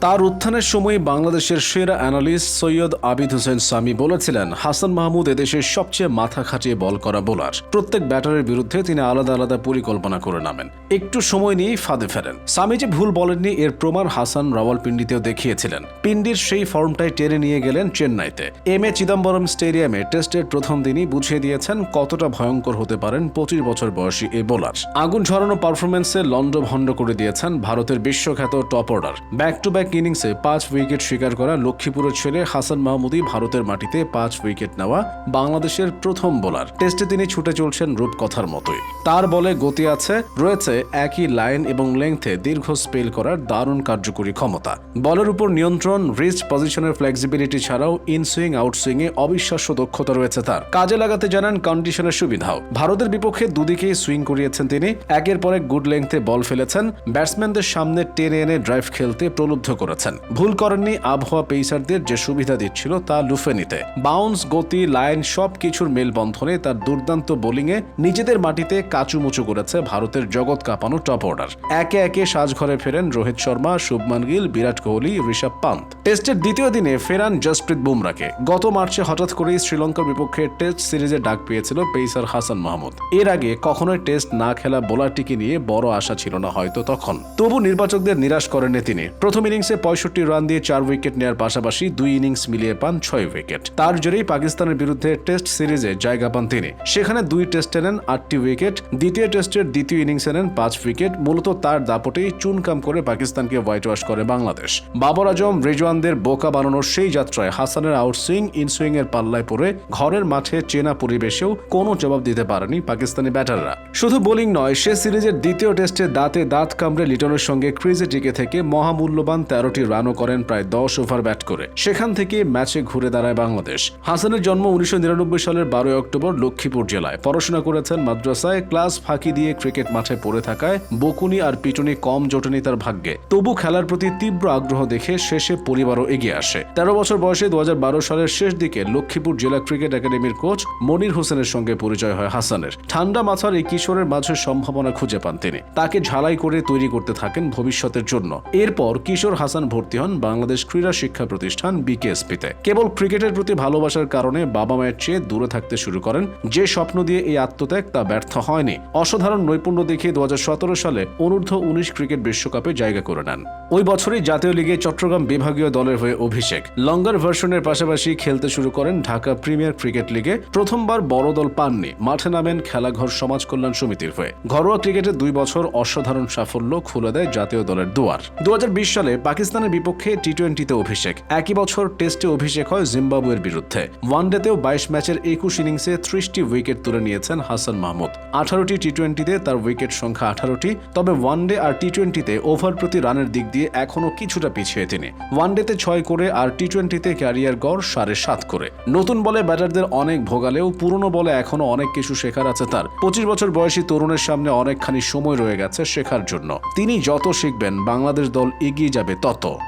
তার উত্থানের সময় বাংলাদেশের সেরা অ্যানালিস্ট সৈয়দ আবিদ হোসেন সামি বলেছিলেন, হাসান মাহমুদ এদেশের সবচেয়ে মাথা খাটিয়ে বল করা বোলার। প্রত্যেক ব্যাটারের বিরুদ্ধে তিনি আলাদা আলাদা পরিকল্পনা করে নামেন। একটু সময় নিয়েই ফাঁদে ফেরেন। সামি যে ভুল বলেননি, এর প্রমাণ হাসান রাওয়ালপিন্ডিতেও দেখিয়েছিলেন। পিন্ডির সেই ফর্মটাই টেনে নিয়ে গেলেন চেন্নাইতে। এম এ চিদম্বরম স্টেডিয়ামে টেস্টের প্রথম দিনই বুঝিয়ে দিয়েছেন, কতটা ভয়ঙ্কর হতে পারেন পঁচিশ বছর বয়সী এ বোলার। আগুন ঝরানো পারফরমেন্সে লন্ডভন্ড করে দিয়েছেন ভারতের বিশ্বখ্যাত top order. Back to back ইনিংসে পাঁচ উইকেট শিকার করা লক্ষ্মীপুরের ছেলে হাসান মাহমুদি ভারতের মাটিতে পাঁচ উইকেট নেওয়া বাংলাদেশের প্রথম বোলার টেস্টে তিনি ছুটে চলছেন রূপকথার মতোই। তার বলে গতি আছে, রয়েছে একই লাইন এবং লেংথে দীর্ঘ স্পেল করার দারুণ কার্যকরী ক্ষমতা। বলের উপর নিয়ন্ত্রণ রিস্ট পজিশনের ফ্লেক্সিবিলিটি ছাড়াও ইন সুইং আউট সুইং এ অবিশ্বাস্য দক্ষতা রয়েছে তার। কাজে লাগাতে জানান কন্ডিশনের সুবিধাও। ভারতের বিপক্ষে দুদিকেই সুইং করিয়েছেন তিনি। একের পর এক গুড লেংথে বল ফেলেছেন। ব্যাটসম্যানদের সামনে টেনে এনে ড্রাইভ খেলতে প্রলুব্ধ করেছেন। ভুল করেননি আবহাওয়া পেসারদের যে সুবিধা দিচ্ছিল তা লুফে নিতে। বাউন্স, গতি, লাইন সব কিছুর মেলবন্ধনে তার দুর্দান্ত বোলিংয়ে নিজেদের মাটিতে কাচুমুচু করেছে ভারতের জগৎ কাঁপানো টপ অর্ডার। একে একে সাজঘরে ফেরেন রোহিত শর্মা, শুভমান গিল, বিরাট কোহলি, ঋষভ পান্ত। টেস্টের দ্বিতীয় দিনে ফেরান জসপ্রীত বুমরাকে গত মার্চে হঠাৎ করেই শ্রীলঙ্কার বিপক্ষে টেস্ট সিরিজে ডাক পেয়েছিল পেসার হাসান মাহমুদ। এর আগে কখনোই টেস্ট না খেলা বোলারটিকে নিয়ে বড় আশা ছিল না হয়তো তখন। তবু নির্বাচকদের নিরাশ করেননি তিনি। প্রথম ইনিংসে পঁয়ষট্টি রান দিয়ে চার উইকেট নেওয়ার পাশাপাশি দুই ইনিংস মিলিয়ে পান ছয় উইকেট। তার জেরেই পাকিস্তানের বিরুদ্ধে টেস্ট সিরিজে জায়গা পান তিনি। সেখানে দুই টেস্টে নেন আটটি উইকেট, দ্বিতীয় টেস্টের দ্বিতীয় ইনিংসে নেন পাঁচ উইকেট, মূলত তার দাপটেই চুনকাম করে পাকিস্তানকে হোয়াইট ওয়াশ করে বাংলাদেশ। বাবর আজম, রেজওয়ানদের বোকা বানানোর সেই যাত্রায় হাসানের আউটসুইং ইনসুইং এর পাল্লায় পড়ে ঘরের মাঠে চেনা পরিবেশেও কোনো জবাব দিতে পারেনি পাকিস্তানি ব্যাটাররা। শুধু বোলিং নয়, সে সিরিজের দ্বিতীয় টেস্টে দাঁতে দাঁত কামড়ে লিটনের সঙ্গে ক্রিজে টিকে থেকে মহামূল্যবান তেরোটি রানও করেন প্রায় দশ ওভার ব্যাট করে। সেখান থেকে ম্যাচে ঘুরে দাঁড়ায় বাংলাদেশ। হাসানের জন্ম উনিশশো নিরানব্বই সালের বারোই অক্টোবর লক্ষ্মীপুর জেলায়। পড়াশোনা করেছেন মাদ্রাসায়, ক্লাস ফাঁকি দিয়ে ক্রিকেট মাঠে পড়ে থাকায় বকুনি আর পিটুনি কম জোটেনি তার ভাগ্যে। তবু খেলার প্রতি তীব্র আগ্রহ দেখে শেষে পরিবারও এগিয়ে আসে। তেরো বছর বয়সে দুহাজার বারো সালের শেষ দিকে লক্ষ্মীপুর জেলা ক্রিকেট একাডেমির কোচ মনির হোসেনের সঙ্গে পরিচয় হয় হাসানের। ঠান্ডা মাথার এই কিশোরের মাঝে সম্ভাবনা খুঁজে পান তিনি। তাকে ঝালাই করে তৈরি করতে থাকেন ভবিষ্যতের জন্য। এরপর কিশোর হাসান ভর্তি হন বাংলাদেশ ক্রীড়া শিক্ষা প্রতিষ্ঠান বিকেএসপিতে। কেবল ক্রিকেটের প্রতি ভালোবাসার কারণে বাবা মায়ের চেয়ে দূরে থাকতে শুরু করেন। যে স্বপ্ন দিয়ে এই আত্মত্যাগ তা ব্যর্থ হয়নি। অসাধারণ নৈপুণ্য দেখিয়ে দু সালে অনূর্ধ্ব উনিশ ক্রিকেট বিশ্বকাপে জায়গা করে নেন। ওই বছরই জাতীয় লিগে চট্টগ্রাম বিভাগীয় দলের হয়ে অভিষেক। লঙ্গার ভার্সনের পাশাপাশি খেলতে শুরু করেন ঢাকা প্রিমিয়ার ক্রিকেট লিগে। প্রথমবার বড় দল পাননি। মাঠে নামেন খেলাঘর সমাজ কল্যাণ সমিতির হয়ে। ঘরোয়া ক্রিকেটে দুই বছর অসাধারণ সাফল্য খুলে দেয় জাতীয় দলের দুয়ার। দু হাজার বিশ সালে পাকিস্তানের বিপক্ষে টি টোয়েন্টিতে অভিষেক। একই বছর টেস্টে অভিষেক হয় জিম্বাবুয়ের বিরুদ্ধে। ওয়ানডেতেও বাইশ ম্যাচের একুশ ইনিংসে ত্রিশটি উইকেট তুলে নিয়েছেন হাসান মাহমুদ। আঠারোটি টি টোয়েন্টিতে তার উইকেট সংখ্যা আঠারোটি, তবে ওয়ানডে আর টি টোয়েন্টিতে ওভার প্রতি রানের দিক দিয়ে এখনও কিছুটা পিছিয়ে তিনি। ওয়ানডেতে ছয় করে আর টি টোয়েন্টিতে ক্যারিয়ার গড় সাড়ে সাত করে। নতুন বলে ব্যাটারদের অনেক ভোগালেও পুরনো বলে এখনও অনেক কিছু শেখার আছে তার। পঁচিশ বছর বয়সী তরুণের সামনে অনেকখানি সময় রয়ে গেছে শেখার জন্য। তিনি যত শিখবেন, বাংলাদেশ দল এগিয়ে যাবে ったと。